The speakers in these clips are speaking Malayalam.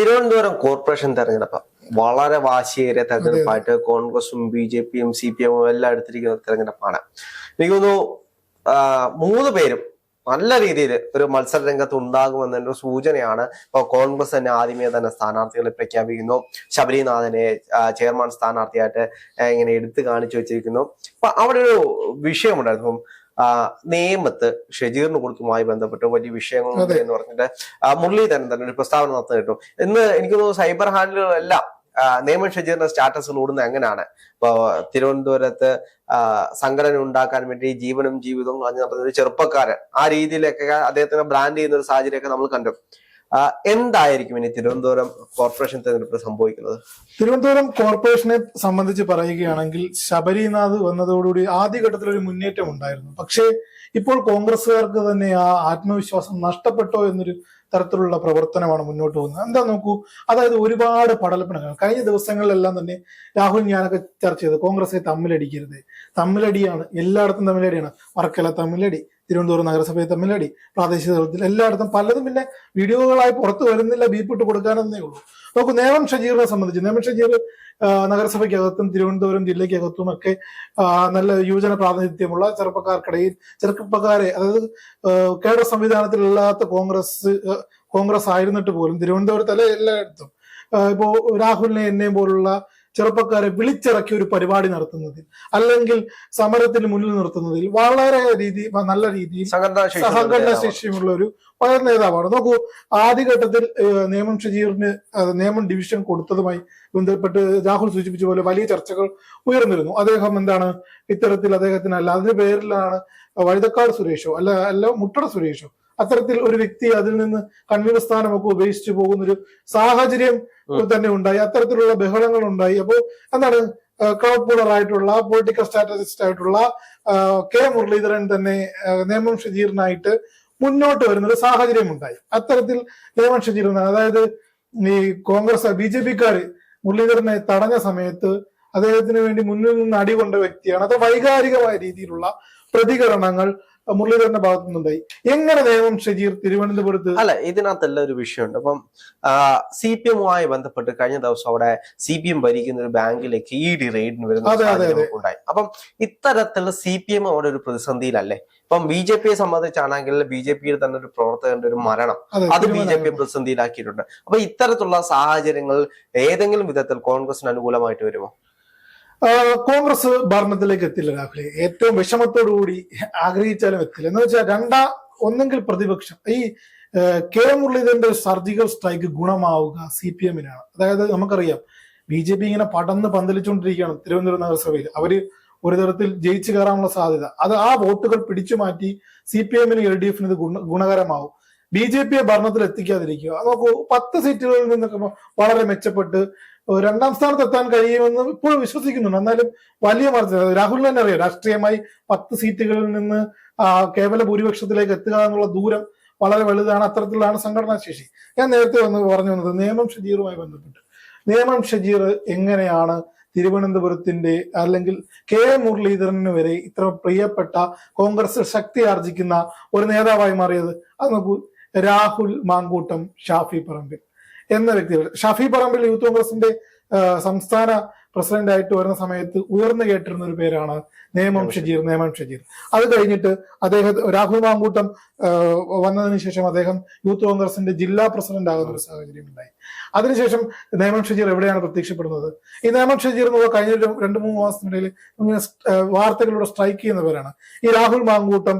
തിരുവനന്തപുരം കോർപ്പറേഷൻ തെരഞ്ഞെടുപ്പ്. വളരെ വാശിയേറിയ തെരഞ്ഞെടുപ്പായിട്ട് കോൺഗ്രസും ബി ജെ പിയും സി പി എമ്മും എല്ലാം എടുത്തിരിക്കുന്ന തെരഞ്ഞെടുപ്പാണ്. എനിക്ക് തോന്നുന്നു മൂന്ന് പേരും നല്ല രീതിയിൽ ഒരു മത്സര രംഗത്ത് ഉണ്ടാകുമെന്നൊരു സൂചനയാണ് ഇപ്പോൾ കോൺഗ്രസ് തന്നെ ആദ്യമേ തന്നെ സ്ഥാനാർത്ഥികളെ പ്രഖ്യാപിക്കുന്നു. ശബരിനാഥനെ ചെയർമാൻ സ്ഥാനാർത്ഥിയായിട്ട് ഇങ്ങനെ എടുത്തു കാണിച്ചു വെച്ചിരിക്കുന്നു. അപ്പൊ അവിടെ ഒരു വിഷയമുണ്ടായിരുന്നു. നേമത്ത് ഷെജീറിന് കൊടുത്തുമായി ബന്ധപ്പെട്ട് വലിയ വിഷയങ്ങളുണ്ട് എന്ന് പറഞ്ഞിട്ട് മുരളീധരൻ തന്നെ ഒരു പ്രസ്താവന നടത്തി കേട്ടു ഇന്ന് എനിക്ക് തോന്നുന്നു സൈബർ ഹാൻഡിലുകളെല്ലാം നേമൻ ഷജീറിന്റെ സ്റ്റാറ്റസിൽ ഓടുന്നത് എങ്ങനെയാണ്? ഇപ്പോ തിരുവനന്തപുരത്ത് സംഘടന ഉണ്ടാക്കാൻ വേണ്ടി ജീവനും ജീവിതവും കളഞ്ഞു നടത്തുന്ന ഒരു ചെറുപ്പക്കാരൻ ആ രീതിയിലൊക്കെ അദ്ദേഹത്തിനെ ബ്രാൻഡ് ചെയ്യുന്ന ഒരു സാഹചര്യമൊക്കെ നമ്മൾ കണ്ടു. എന്തായിരിക്കും ഇനി തിരുവനന്തപുരം കോർപ്പറേഷൻ തെരഞ്ഞെടുപ്പ് സംഭവിക്കുന്നത്? തിരുവനന്തപുരം കോർപ്പറേഷനെ സംബന്ധിച്ച് പറയുകയാണെങ്കിൽ ശബരിനാഥ് വന്നതോടുകൂടി ആദ്യഘട്ടത്തിൽ ഒരു മുന്നേറ്റം ഉണ്ടായിരുന്നു പക്ഷേ ഇപ്പോൾ കോൺഗ്രസ്സുകാർക്ക് തന്നെ ആ ആത്മവിശ്വാസം നഷ്ടപ്പെട്ടോ എന്നൊരു തരത്തിലുള്ള പ്രവർത്തനമാണ് മുന്നോട്ട് പോകുന്നത്. എന്താ നോക്കൂ അതായത് ഒരുപാട് പടലപ്പണങ്ങൾ കഴിഞ്ഞ ദിവസങ്ങളിലെല്ലാം തന്നെ രാഹുൽ ഞാനൊക്കെ ചർച്ച ചെയ്ത്. കോൺഗ്രസ് തമ്മിലടിക്കരുത്. തമ്മിലടിയാണ്. എല്ലായിടത്തും തമ്മിലടിയാണ്. വർക്കല തമ്മിലടി തിരുവനന്തപുരം നഗരസഭയിൽ തമ്മിലടി പ്രാദേശിക തലത്തിൽ എല്ലായിടത്തും പലതും പിന്നെ വീഡിയോകളായി പുറത്തു വരുന്നില്ല. ബീപ്പിട്ട് കൊടുക്കാനെന്നേ ഉള്ളൂ. നോക്കൂ നേമം ഷജീറിനെ സംബന്ധിച്ച് നേമം ഷജീർ നഗരസഭയ്ക്കകത്തും തിരുവനന്തപുരം ജില്ലയ്ക്കകത്തും ഒക്കെ നല്ല യുവജന പ്രാതിനിധ്യമുള്ള ചെറുപ്പക്കാർക്കിടയിൽ ചെറുപ്പക്കാരെ അതായത് കേഡർ സംവിധാനത്തിലില്ലാത്ത കോൺഗ്രസ് കോൺഗ്രസ് ആയിരുന്നിട്ട് പോലും തിരുവനന്തപുരത്തല്ല എല്ലായിടത്തും. ഇപ്പോ രാഹുലിനെ എന്നെയും പോലുള്ള ചെറുപ്പക്കാരെ വിളിച്ചിറക്കി ഒരു പരിപാടി നടത്തുന്നതിൽ അല്ലെങ്കിൽ സമരത്തിന് മുന്നിൽ നിർത്തുന്നതിൽ വളരെ രീതി നല്ല രീതിയിൽ സഹകരണ ശേഷി ശേഷിയുമുള്ള ഒരു പയർ നേതാവാണ്. നോക്കൂ ആദ്യഘട്ടത്തിൽ നേമം ഷജീറിന് നേമം ഡിവിഷൻ കൊടുത്തതുമായി ബന്ധപ്പെട്ട് രാഹുൽ സൂചിപ്പിച്ച പോലെ വലിയ ചർച്ചകൾ ഉയർന്നിരുന്നു. അദ്ദേഹം എന്താണ് ഇത്തരത്തിൽ അദ്ദേഹത്തിന് അല്ല അതിന്റെ പേരിലാണ് വഴുതക്കാട് സുരേഷോ അല്ല അല്ല മുട്ടട സുരേഷോ അത്തരത്തിൽ ഒരു വ്യക്തി അതിൽ നിന്ന് കൺവീനർ സ്ഥാനമൊക്കെ ഉപേക്ഷിച്ചു പോകുന്ന ഒരു സാഹചര്യം. തന്നെ ഉണ്ടായി. അത്തരത്തിലുള്ള ബഹളങ്ങൾ ഉണ്ടായി. അപ്പോൾ എന്താണ് ക്രൗഡ് പൂളർ ആയിട്ടുള്ള പൊളിറ്റിക്കൽ സ്ട്രാറ്റജിസ്റ്റ് ആയിട്ടുള്ള കെ മുരളീധരൻ തന്നെ നേമൻ നേമം ഷജീറിനായിട്ട് മുന്നോട്ട് വരുന്ന ഒരു സാഹചര്യം ഉണ്ടായി. അത്തരത്തിൽ നേമം ഷജീർ അതായത് ഈ കോൺഗ്രസ് ബി ജെ പിക്കാര് മുരളീധരനെ തടഞ്ഞ സമയത്ത് അദ്ദേഹത്തിന് വേണ്ടി മുന്നിൽ നിന്ന് അടികൊണ്ട വ്യക്തിയാണ്. അത് വൈകാരികമായ രീതിയിലുള്ള പ്രതികരണങ്ങൾ മുരളീധരന്റെ ഭാഗത്തു നിന്നുണ്ടായി എങ്ങനെ നിയമം ഷജീർ തിരുവനന്തപുരത്ത് അല്ല ഇതിനകത്തെല്ലാം ഒരു വിഷയമുണ്ട്. അപ്പം സി പി എമ്മുമായി ബന്ധപ്പെട്ട് കഴിഞ്ഞ ദിവസം അവിടെ സി പി എം ഭരിക്കുന്ന ഒരു ബാങ്കിലേക്ക് ഇ ഡി റെയ്ഡിന് വരുന്ന ഉണ്ടായി. അപ്പം ഇത്തരത്തിലുള്ള സി പി എം അവിടെ ഒരു പ്രതിസന്ധിയിലല്ലേ? ഇപ്പം ബി ജെ പിയെ സംബന്ധിച്ചാണെങ്കിൽ ബി ജെ പിയിൽ തന്നെ ഒരു പ്രവർത്തകന്റെ ഒരു മരണം. അത് ബി ജെ പി. പ്രതിസന്ധിയിലാക്കിയിട്ടുണ്ട്. അപ്പൊ ഇത്തരത്തിലുള്ള സാഹചര്യങ്ങൾ ഏതെങ്കിലും വിധത്തിൽ കോൺഗ്രസിന് അനുകൂലമായിട്ട് വരുമോ? കോൺഗ്രസ് ഭരണത്തിലേക്ക് എത്തില്ല രാഹുലെ. ഏറ്റവും വിഷമത്തോടുകൂടി ആഗ്രഹിച്ചാലും എത്തില്ല. എന്ന് വെച്ചാൽ രണ്ടാ ഒന്നെങ്കിൽ പ്രതിപക്ഷം. ഈ കെ മുരളീധരന്റെ സർജിക്കൽ സ്ട്രൈക്ക് ഗുണമാവുക സി പി എമ്മിനാണ്. അതായത് നമുക്കറിയാം ബി ജെ പി ഇങ്ങനെ പടന്ന് പന്തലിച്ചുകൊണ്ടിരിക്കുകയാണ് തിരുവനന്തപുരം നഗരസഭയിൽ. അവർ ഒരു തരത്തിൽ ജയിച്ചു കയറാനുള്ള സാധ്യത. അത് ആ വോട്ടുകൾ പിടിച്ചു മാറ്റി സി പി എമ്മിന് എൽ ഡി എഫിന് ഇത് ഗുണ ഗുണകരമാവും. ബി ജെ പിയെ ഭരണത്തിൽ എത്തിക്കാതിരിക്കുക നോക്കൂ പത്ത് സീറ്റുകളിൽ നിന്നൊക്കെ വളരെ മെച്ചപ്പെട്ട് രണ്ടാം സ്ഥാനത്ത് എത്താൻ കഴിയുമെന്ന് ഇപ്പോഴും വിശ്വസിക്കുന്നുണ്ട്. എന്നാലും വലിയ മറിച്ച് രാഹുൽ തന്നെ അറിയാം. രാഷ്ട്രീയമായി പത്ത് സീറ്റുകളിൽ നിന്ന് കേവല ഭൂരിപക്ഷത്തിലേക്ക് എത്തുക എന്നുള്ള ദൂരം വളരെ വലുതാണ്. അത്തരത്തിലാണ് സംഘടനാ ശേഷി. ഞാൻ നേരത്തെ വന്ന് പറഞ്ഞു വന്നത് നിയമം ഷജീറുമായി ബന്ധപ്പെട്ട്. നിയമം ഷജീർ എങ്ങനെയാണ് തിരുവനന്തപുരത്തിന്റെ അല്ലെങ്കിൽ കെ മുരളീധരന് വരെ ഇത്ര പ്രിയപ്പെട്ട കോൺഗ്രസ് ശക്തി ആർജിക്കുന്ന ഒരു നേതാവായി മാറിയത്? അത് നോക്കൂ. രാഹുൽ മാങ്കൂട്ടം ഷാഫി പറമ്പിൽ എന്ന വ്യക്തികൾ. ഷാഫി പറമ്പിൽ യൂത്ത് കോൺഗ്രസിന്റെ സംസ്ഥാന പ്രസിഡന്റ് ആയിട്ട് വരുന്ന സമയത്ത് ഉയർന്നു കേട്ടിരുന്ന ഒരു പേരാണ് നേമം ഷജീർ നേമം ഷജീർ. അത് കഴിഞ്ഞിട്ട് അദ്ദേഹം രാഹുൽ മാങ്കൂട്ടം വന്നതിന് ശേഷം അദ്ദേഹം യൂത്ത് കോൺഗ്രസിന്റെ ജില്ലാ പ്രസിഡന്റ് ആകുന്ന ഒരു സാഹചര്യം ഉണ്ടായി. അതിനുശേഷം നേമം ഷജീർ എവിടെയാണ് പ്രത്യക്ഷപ്പെടുന്നത്? ഈ നേമം ഷജീർ എന്ന് കഴിഞ്ഞ രണ്ട് മൂന്ന് മാസത്തിനിടയിൽ ഇങ്ങനെ വാർത്തകളിലൂടെ സ്ട്രൈക്ക് ചെയ്യുന്നവരാണ് ഈ രാഹുൽ മാങ്കൂട്ടം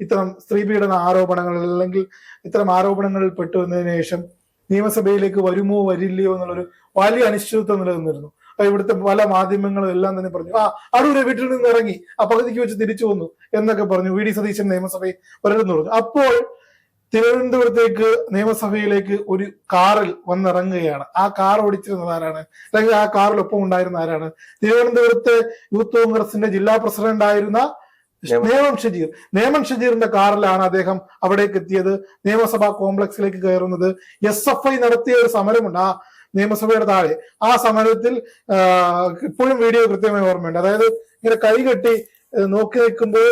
ഇത്തരം സ്ത്രീപീഡന ആരോപണങ്ങൾ അല്ലെങ്കിൽ ഇത്തരം ആരോപണങ്ങളിൽ പെട്ടു വന്നതിന് ശേഷം നിയമസഭയിലേക്ക് വരുമോ വരില്ലയോ എന്നുള്ളൊരു വലിയ അനിശ്ചിതത്വം നിലനിന്നിരുന്നു. ഇവിടുത്തെ പല മാധ്യമങ്ങളും എല്ലാം തന്നെ പറഞ്ഞു ആ അടൂര് വീട്ടിൽ നിന്ന് ഇറങ്ങി ആ പകുതിക്ക് വെച്ച് തിരിച്ചു വന്നു എന്നൊക്കെ പറഞ്ഞു വി. ഡി. സതീശൻ നിയമസഭയിൽ വരരുതെന്ന് പറഞ്ഞു. അപ്പോൾ തിരുവനന്തപുരത്തേക്ക് നിയമസഭയിലേക്ക് ഒരു കാറിൽ വന്നിറങ്ങുകയാണ്. ആ കാർ ഓടിച്ചിരുന്നത് ആരാണ്? അല്ലെങ്കിൽ ആ കാറിൽ ഒപ്പം ഉണ്ടായിരുന്ന ആരാണ്? തിരുവനന്തപുരത്തെ യൂത്ത് കോൺഗ്രസിന്റെ ജില്ലാ പ്രസിഡന്റ് ആയിരുന്ന നേമം ഷജീർ നേമം ഷജീറിന്റെ കാറിലാണ് അദ്ദേഹം അവിടേക്ക് എത്തിയത് നിയമസഭാ കോംപ്ലക്സിലേക്ക് കയറുന്നത്. എസ് എഫ് ഐ നടത്തിയ ഒരു സമരമുണ്ട്. ആ നിയമസഭയുടെ താഴെ. ആ സമരത്തിൽ ഇപ്പോഴും വീഡിയോ കൃത്യമായി ഓർമ്മയുണ്ട്. അതായത് ഇങ്ങനെ കൈകെട്ടി കെട്ടി നോക്കി നിൽക്കുമ്പോൾ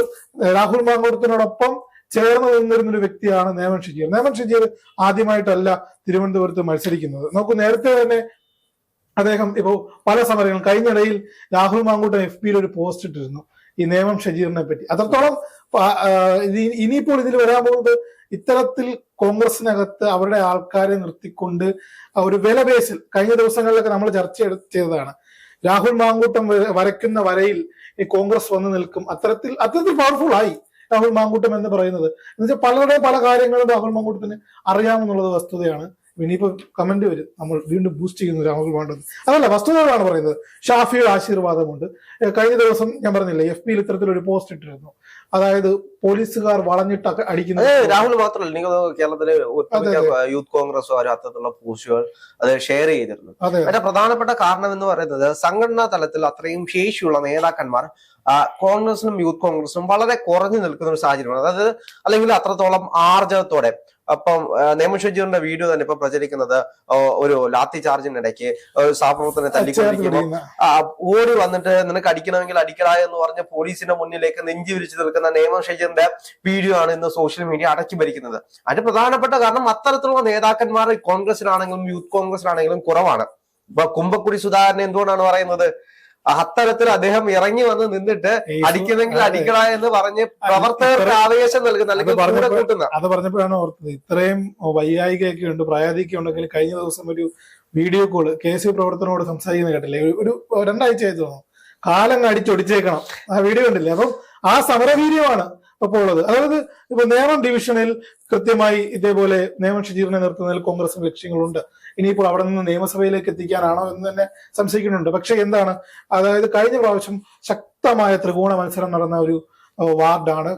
രാഹുൽ മാങ്കൂർത്തിനോടൊപ്പം ചേർന്ന് നിന്നിരുന്ന ഒരു വ്യക്തിയാണ് നേമൻ ഷജീർ നേമൻ ഷജീർ ആദ്യമായിട്ടല്ല തിരുവനന്തപുരത്ത് മത്സരിക്കുന്നത്. നമുക്ക് നേരത്തെ തന്നെ അദ്ദേഹം ഇപ്പോൾ പല സമരങ്ങളും. കഴിഞ്ഞിടയിൽ രാഹുൽ മാങ്കൂട്ടൻ എഫ് പിയിൽ ഒരു പോസ്റ്റ് ഇട്ടിരുന്നു. ഈ നേമം ഷജീറിനെ പറ്റി. അത്രത്തോളം ഇനിയിപ്പോൾ ഇതിൽ വരാൻ പോകുന്നത് ഇത്തരത്തിൽ കോൺഗ്രസിനകത്ത് അവരുടെ ആൾക്കാരെ നിർത്തിക്കൊണ്ട് ഒരു വില ബേസിൽ കഴിഞ്ഞ ദിവസങ്ങളിലൊക്കെ നമ്മൾ ചർച്ച ചെയ്തതാണ്. രാഹുൽ മാങ്കൂട്ടം വര- വരയ്ക്കുന്ന വരയിൽ ഈ കോൺഗ്രസ് വന്നു നിൽക്കും. അത്തരത്തിൽ അത്തരത്തിൽ പവർഫുൾ ആയി രാഹുൽ മാങ്കൂട്ടം എന്ന് പറയുന്നത്. എന്നുവെച്ചാൽ പലരുടെയും പല കാര്യങ്ങളും രാഹുൽ മാങ്കൂട്ടത്തിന് അറിയാമെന്നുള്ളത് വസ്തുതയാണ്. ഇനിയിപ്പോ കമന്റ് വരും. നമ്മൾ വീണ്ടും ബൂസ്റ്റ് ചെയ്യുന്നു രാഹുൽ മാങ്കൂട്ടം അതല്ല വസ്തുതകളാണ് പറയുന്നത്. ഷാഫിയുടെ ആശീർവാദമുണ്ട്. കഴിഞ്ഞ ദിവസം ഞാൻ പറഞ്ഞില്ലേ എഫ് പിയിൽ ഇത്തരത്തിലൊരു പോസ്റ്റ് ഇട്ടിരുന്നു. അതായത് പോലീസുകാർ വളഞ്ഞിട്ട് അടിക്കുന്നത് രാഹുൽ മാത്രമല്ല. നിങ്ങൾ കേരളത്തിലെ യൂത്ത് കോൺഗ്രസ് അത്തരത്തിലുള്ള പോസ്റ്റുകൾ അത് ഷെയർ ചെയ്തിരുന്നു. അതെ അതിന്റെ പ്രധാനപ്പെട്ട കാരണം എന്ന് പറയുന്നത് സംഘടനാ തലത്തിൽ അത്രയും ശേഷിയുള്ള നേതാക്കന്മാർ കോൺഗ്രസിനും യൂത്ത് കോൺഗ്രസിനും വളരെ കുറഞ്ഞു നിൽക്കുന്ന ഒരു സാഹചര്യമാണ്. അതായത് അല്ലെങ്കിൽ അത്രത്തോളം ആർജവത്തോടെ അപ്പം ഷജീറിന്റെ വീഡിയോ തന്നെ ഇപ്പൊ പ്രചരിക്കുന്നത് ഒരു ലാത്തി ചാർജിനിടയ്ക്ക് ഒരു സഹപ്രവർത്തനെ തല്ലിക്കൊണ്ടിരിക്കുമ്പോൾ ഓടി വന്നിട്ട് നിനക്ക് അടിക്കണമെങ്കിൽ അടിക്കടാ എന്ന് പറഞ്ഞ് പോലീസിന്റെ മുന്നിലേക്ക് നെഞ്ചി വിരിച്ചു നിൽക്കുന്ന നിയമ ഷജീറിന്റെ വീഡിയോ ആണ് ഇന്ന് സോഷ്യൽ മീഡിയ അടക്കി ഭരിക്കുന്നത്. അതിന് പ്രധാനപ്പെട്ട കാരണം അത്തരത്തിലുള്ള നേതാക്കന്മാർ കോൺഗ്രസിലാണെങ്കിലും യൂത്ത് കോൺഗ്രസിലാണെങ്കിലും കുറവാണ്. ഇപ്പൊ കുമ്പക്കുടി സുധാകരൻ എന്തുകൊണ്ടാണ് പറയുന്നത്? അത്തരത്തിൽ അദ്ദേഹം ഇറങ്ങി വന്ന് നിന്നിട്ട് അടിക്കണമെങ്കിൽ അടിക്കുന്നെങ്കിൽ അടിക്കട എന്ന് പറഞ്ഞ് പ്രവർത്തകർക്ക് ആവേശം നൽകുന്ന അല്ലെങ്കിൽ കൂടെ കൂട്ടുന്ന. അത് പറഞ്ഞപ്പോഴാണ് ഓർത്തത്. ഇത്രയും വൈകായികയൊക്കെ ഉണ്ട് പ്രായാധികം ഉണ്ടെങ്കിൽ കഴിഞ്ഞ ദിവസം ഒരു വീഡിയോ കോൾ കെ സി പ്രവർത്തനോട് സംസാരിക്കുന്ന കേട്ടില്ലേ? ഒരു ഒരു രണ്ടാഴ്ച ആയി തോന്നുന്നു. കാലങ്ങ് അടിച്ചൊടിച്ചേക്കണം. ആ വീഡിയോ ഉണ്ടല്ലേ അപ്പം ആ സമരവീര്യമാണ് ഇപ്പോൾ ഉള്ളത്. അതായത് ഇപ്പൊ നേമം ഡിവിഷനിൽ കൃത്യമായി ഇതേപോലെ നേമം ഷജീറിനെ നിർത്തുന്നതിൽ കോൺഗ്രസ് ലക്ഷ്യങ്ങളുണ്ട് ഇനിയിപ്പോൾ അവിടെ നിന്ന് നിയമസഭയിലേക്ക് എത്തിക്കാനാണോ എന്ന് തന്നെ സംശയിക്കുന്നുണ്ട്. പക്ഷെ എന്താണ്? അതായത് കഴിഞ്ഞ പ്രാവശ്യം ശക്തമായ ത്രികോണ മത്സരം നടന്ന ഒരു വാർഡാണ്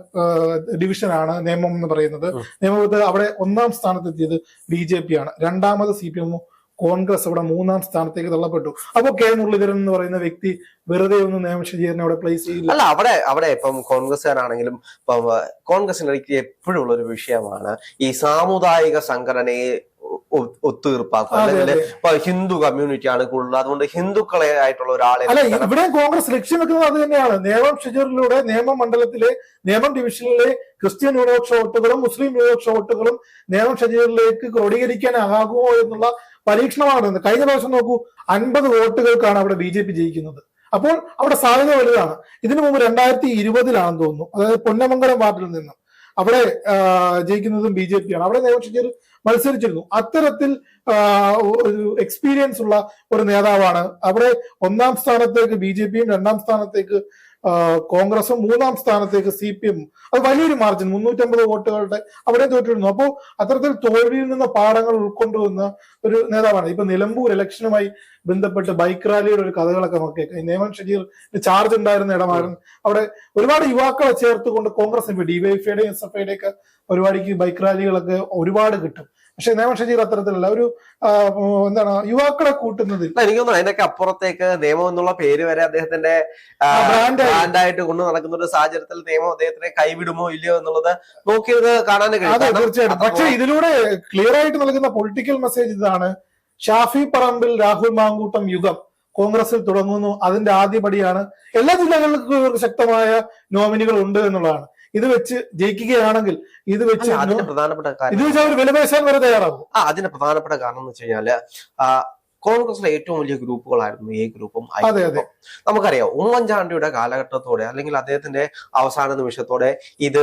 ഡിവിഷനാണ് നിയമം എന്ന് പറയുന്നത്. നിയമത്ത് അവിടെ ഒന്നാം സ്ഥാനത്തെത്തിയത് ബി ജെ പി ആണ്. രണ്ടാമത് സി പി എമ്മും കോൺഗ്രസ് അവിടെ മൂന്നാം സ്ഥാനത്തേക്ക് തള്ളപ്പെട്ടു. അപ്പൊ കെ മുരളീധരൻ എന്ന് പറയുന്ന വ്യക്തി വെറുതെ ഒന്നും നിയമ ഷജീറിനെ അവിടെ പ്ലേസ് ചെയ്യില്ല. അല്ല അവിടെ അവിടെ ഇപ്പം കോൺഗ്രസ്സുകാരാണെങ്കിലും ഇപ്പം കോൺഗ്രസിന്റെ ഇടയ്ക്ക് എപ്പോഴും ഉള്ള ഒരു വിഷയമാണ് ഈ സാമുദായിക സംഘടനയെ ഒത്തുതീർപ്പാക്കുക. അല്ലെങ്കിൽ ഇപ്പൊ ഹിന്ദു കമ്മ്യൂണിറ്റി ആണ് കൂടുതൽ. അതുകൊണ്ട് ഹിന്ദുക്കളെ ആയിട്ടുള്ള ഒരാളെ അല്ല ഇവിടെ കോൺഗ്രസ് ലക്ഷ്യം വെക്കുന്നത് അത് തന്നെയാണ്. നിയമം ഷജീറിലൂടെ നിയമം മണ്ഡലത്തിലെ നിയമം ഡിവിഷനിലെ ക്രിസ്ത്യൻ ന്യൂനപക്ഷ വോട്ടുകളും മുസ്ലിം ന്യൂനപക്ഷ വോട്ടുകളും നിയമം ഷജീറിലേക്ക് ക്രോഡീകരിക്കാനാകുമോ എന്നുള്ള പരീക്ഷണമാണ് നടന്നത്. കഴിഞ്ഞ പ്രാവശ്യം നോക്കൂ അൻപത് വോട്ടുകൾക്കാണ് അവിടെ ബി ജെ പി ജയിക്കുന്നത്. അപ്പോൾ അവിടെ സാധ്യത വലുതാണ്. ഇതിനു മുമ്പ് രണ്ടായിരത്തി ഇരുപതിലാണെന്ന് തോന്നുന്നു. അതായത് പൊന്നമംഗലം വാർഡിൽ നിന്നും അവിടെ ജയിക്കുന്നതും ബി ജെ പി ആണ് അവിടെ നിയമം മത്സരിച്ചിരുന്നു. അത്തരത്തിൽ എക്സ്പീരിയൻസ് ഉള്ള ഒരു നേതാവാണ്. അവിടെ ഒന്നാം സ്ഥാനത്തേക്ക് ബി ജെ പിയും രണ്ടാം സ്ഥാനത്തേക്ക് കോൺഗ്രസും മൂന്നാം സ്ഥാനത്തേക്ക് സി പി എം അത് വലിയൊരു മാർജിൻ മുന്നൂറ്റമ്പത് വോട്ടുകളുടെ അവിടെ തോറ്റിരുന്നു. അപ്പോൾ അത്തരത്തിൽ തോൽവിയിൽ നിന്ന് പാഠങ്ങൾ ഉൾക്കൊണ്ടുവന്ന ഒരു നേതാവാണ്. ഇപ്പൊ നിലമ്പൂർ ഇലക്ഷനുമായി ബന്ധപ്പെട്ട് ബൈക്ക് റാലിയുടെ ഒരു കഥകളൊക്കെ നമുക്ക് നേമൻ ഷജീർ ചാർജ് ഉണ്ടായിരുന്ന ഇടമായിരുന്നു. അവിടെ ഒരുപാട് യുവാക്കളെ ചേർത്തുകൊണ്ട് കോൺഗ്രസ് ഡിവൈഫൈയുടെയും എസ് എഫ് ഐയുടെ ഒക്കെ പരിപാടിക്ക് ബൈക്ക് റാലികളൊക്കെ ഒരുപാട് കിട്ടും. പക്ഷെ നേമൻ ഷജീർ അത്തരത്തിലല്ല ഒരു എന്താണ് യുവാക്കളെ കൂട്ടുന്നതിൽ. എനിക്ക് തോന്നുന്നു അതിനൊക്കെ അപ്പുറത്തേക്ക് നിയമം എന്നുള്ള പേര് വരെ അദ്ദേഹത്തിന്റെ. ബ്രാൻഡായിട്ട് കൊണ്ടു നടക്കുന്ന ഒരു സാഹചര്യത്തിൽ നിയമം അദ്ദേഹത്തിനെ കൈവിടുമോ ഇല്ലയോ എന്നുള്ളത് നോക്കിയത് കാണാൻ കഴിയും. തീർച്ചയായിട്ടും. പക്ഷെ ഇതിലൂടെ ക്ലിയർ ആയിട്ട് നൽകുന്ന പൊളിറ്റിക്കൽ മെസ്സേജ് ഇതാണ്. ഷാഫി പറമ്പിൽ രാഹുൽ മാങ്കൂട്ടം യുഗം കോൺഗ്രസിൽ തുടങ്ങുന്നു. അതിന്റെ ആദ്യപടിയാണ്. എല്ലാ ജില്ലകൾക്കും ഇവർക്ക് ശക്തമായ നോമിനികൾ ഉണ്ട് എന്നുള്ളതാണ്. ഇത് വെച്ച് ജയിക്കുകയാണെങ്കിൽ ഇത് വെച്ച് അതിന്റെ പ്രധാനപ്പെട്ട ഇത് വെച്ച് അവർ വിലപേശാൻ വരെ തയ്യാറാകും ആ അതിന്റെ പ്രധാനപ്പെട്ട കാരണം എന്ന് വെച്ച് കഴിഞ്ഞാൽ കോൺഗ്രസിലെ ഏറ്റവും വലിയ ഗ്രൂപ്പുകളായിരുന്നു എ ഗ്രൂപ്പും ഐ. ഗ്രൂപ്പും. നമുക്കറിയാം ഉമ്മൻചാണ്ടിയുടെ കാലഘട്ടത്തോടെ അല്ലെങ്കിൽ അദ്ദേഹത്തിന്റെ അവസാന നിമിഷത്തോടെ ഇത്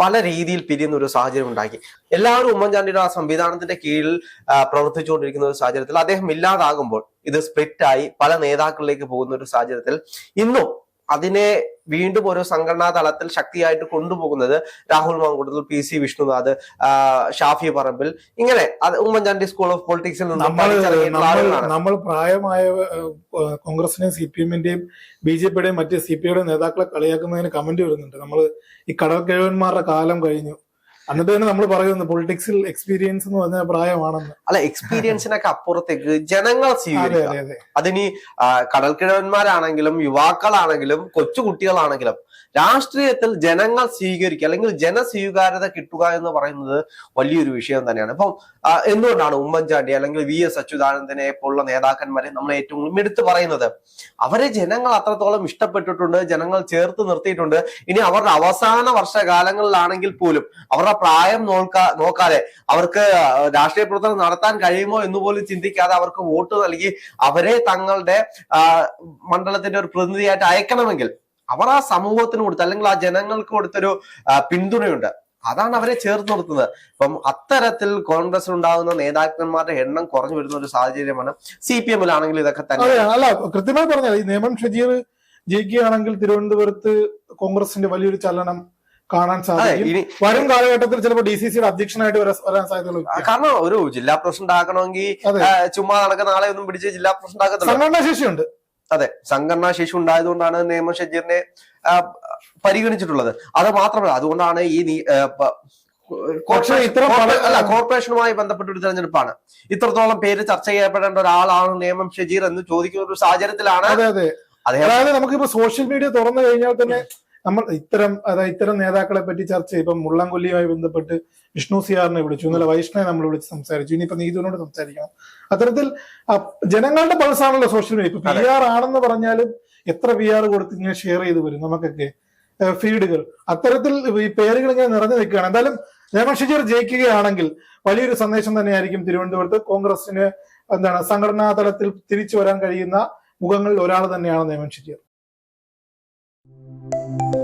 പല രീതിയിൽ പിരിയുന്ന ഒരു സാഹചര്യം ഉണ്ടാക്കി. എല്ലാവരും ഉമ്മൻചാണ്ടിയുടെ ആ സംവിധാനത്തിന്റെ കീഴിൽ പ്രവർത്തിച്ചുകൊണ്ടിരിക്കുന്ന ഒരു സാഹചര്യത്തിൽ അദ്ദേഹം ഇല്ലാതാകുമ്പോൾ ഇത് സ്പ്ലിറ്റായി പല നേതാക്കളിലേക്ക് പോകുന്ന ഒരു സാഹചര്യത്തിൽ ഇന്നും അതിനെ വീണ്ടും ഒരു സംഘടനാ തലത്തിൽ ശക്തിയായിട്ട് കൊണ്ടുപോകുന്നത് രാഹുൽ മാങ്കൂട്ടത്തിൽ പി സി വിഷ്ണുനാഥ് ഷാഫി പറമ്പിൽ. ഇങ്ങനെ അത് ഉമ്മൻചാണ്ടി സ്കൂൾ ഓഫ് പൊളിറ്റിക്സിൽ നിന്ന് നമ്മൾ പ്രായമായ കോൺഗ്രസിനെയും സി പി എമ്മിന്റെയും ബി ജെ പിയുടെയും മറ്റ് സി പി ഐയുടെ നേതാക്കളെ കളിയാക്കുന്നതിന് കമന്റ് വരുന്നുണ്ട്. നമ്മൾ ഈ കടൽക്കിഴവന്മാരുടെ കാലം കഴിഞ്ഞു. എന്നിട്ട് തന്നെ നമ്മൾ പറയുന്നത് പൊളിറ്റിക്സിൽ എക്സ്പീരിയൻസ് എന്ന് പറഞ്ഞ പ്രായമാണെന്ന്. അല്ല എക്സ്പീരിയൻസിനൊക്കെ അപ്പുറത്തേക്ക് ജനങ്ങൾ സ്വീകരിക്കുക. അതെ അതെ അതിനി കടൽക്കിഴവന്മാരാണെങ്കിലും യുവാക്കളാണെങ്കിലും കൊച്ചുകുട്ടികളാണെങ്കിലും രാഷ്ട്രീയത്തിൽ ജനങ്ങൾ സ്വീകരിക്കുക അല്ലെങ്കിൽ ജനസ്വീകാര്യത കിട്ടുക എന്ന് പറയുന്നത് വലിയൊരു വിഷയം തന്നെയാണ്. ഇപ്പം എന്തുകൊണ്ടാണ് ഉമ്മൻചാണ്ടി അല്ലെങ്കിൽ വി എസ് അച്യുതാനന്ദനെ പോലുള്ള നേതാക്കന്മാരെ നമ്മൾ ഏറ്റവും എടുത്തു പറയുന്നത്? അവരെ ജനങ്ങൾ അത്രത്തോളം ഇഷ്ടപ്പെട്ടിട്ടുണ്ട് ജനങ്ങൾ ചേർത്ത് നിർത്തിയിട്ടുണ്ട്. ഇനി അവരുടെ അവസാന വർഷകാലങ്ങളിലാണെങ്കിൽ പോലും അവരുടെ പ്രായം നോക്കാ നോക്കാതെ അവർക്ക് രാഷ്ട്രീയ പ്രവർത്തനം നടത്താൻ കഴിയുമോ എന്ന് പോലും ചിന്തിക്കാതെ അവർക്ക് വോട്ട് നൽകി അവരെ തങ്ങളുടെ മണ്ഡലത്തിന്റെ ഒരു പ്രതിനിധിയായിട്ട് അയക്കണമെങ്കിൽ അവർ ആ സമൂഹത്തിന് കൊടുത്ത അല്ലെങ്കിൽ ആ ജനങ്ങൾക്ക് കൊടുത്തൊരു പിന്തുണയുണ്ട്. അതാണ് അവരെ ചേർത്ത് നിർത്തുന്നത്. ഇപ്പം അത്തരത്തിൽ കോൺഗ്രസ് ഉണ്ടാകുന്ന നേതാക്കന്മാരുടെ എണ്ണം കുറഞ്ഞു വരുന്ന ഒരു സാഹചര്യമാണ് സി പി എമ്മിലാണെങ്കിൽ ഇതൊക്കെ തന്നെ. അല്ല കൃത്യമായി പറഞ്ഞാൽ ഈ നിയമം ഷജീർ ജയിക്കുകയാണെങ്കിൽ തിരുവനന്തപുരത്ത് കോൺഗ്രസിന്റെ വലിയൊരു ചലനം കാണാൻ സാധിക്കും. വരും കാലഘട്ടത്തിൽ ചിലപ്പോൾ ഡി സി സിയുടെ അധ്യക്ഷനായിട്ട് വരാൻ- സാധ്യതകൾ കാരണം ഒരു ജില്ലാ പ്രസിഡന്റ് ആകണമെങ്കിൽ ചുമ്മാ നടക്കുന്ന നാളെ ഒന്നും പിടിച്ച് ജില്ലാ പ്രസിഡന്റ് ആക്കത്തില്ല. സംഘടനാ ശേഷിയുണ്ട്. അതെ സംഘടനാ ശേഷി ഉണ്ടായതുകൊണ്ടാണ് നിയമ ഷജീറിനെ പരിഗണിച്ചിട്ടുള്ളത്. അത് മാത്രമല്ല അതുകൊണ്ടാണ് ഈ അല്ല കോർപ്പറേഷനുമായി ബന്ധപ്പെട്ട ഒരു തെരഞ്ഞെടുപ്പാണ്. ഇത്രത്തോളം പേര് ചർച്ച ചെയ്യപ്പെടേണ്ട ഒരാളാണ് നിയമം ഷജീർ എന്ന് ചോദിക്കുന്ന ഒരു സാഹചര്യത്തിലാണ് അതെ അതെ. അതായത് നമുക്കിപ്പോ സോഷ്യൽ മീഡിയ തുറന്നു കഴിഞ്ഞാൽ തന്നെ നമ്മൾ ഇത്തരം അതായത് ഇത്തരം നേതാക്കളെ പറ്റി ചർച്ച ചെയ്യും. ഇപ്പം മുള്ളംകൊല്ലിയുമായി ബന്ധപ്പെട്ട് വിഷ്ണു സിയാറിനെ വിളിച്ചു ഇന്നലെ വൈഷ്ണവെ നമ്മൾ വിളിച്ച് സംസാരിച്ചു. ഇനിയിപ്പോ നീതുവിനോട് സംസാരിക്കണം. അത്തരത്തിൽ ജനങ്ങളുടെ പൾസാണല്ലോ സോഷ്യൽ മീഡിയ ഇപ്പൊ പി ആർ ആണെന്ന് പറഞ്ഞാലും എത്ര പി ആർ കൊടുത്ത് ഇങ്ങനെ ഷെയർ ചെയ്ത് വരും നമുക്കൊക്കെ ഫീഡുകൾ അത്തരത്തിൽ ഈ പേരുകൾ ഇങ്ങനെ നിറഞ്ഞു നിൽക്കുകയാണ്. എന്തായാലും രമൺ ജയിക്കുകയാണെങ്കിൽ വലിയൊരു സന്ദേശം തന്നെയായിരിക്കും തിരുവനന്തപുരത്ത് കോൺഗ്രസിന് എന്താണ് സംഘടനാ തലത്തിൽ തിരിച്ചു വരാൻ കഴിയുന്ന മുഖങ്ങളിൽ ഒരാൾ തന്നെയാണ് നേമൻ ഷജീർ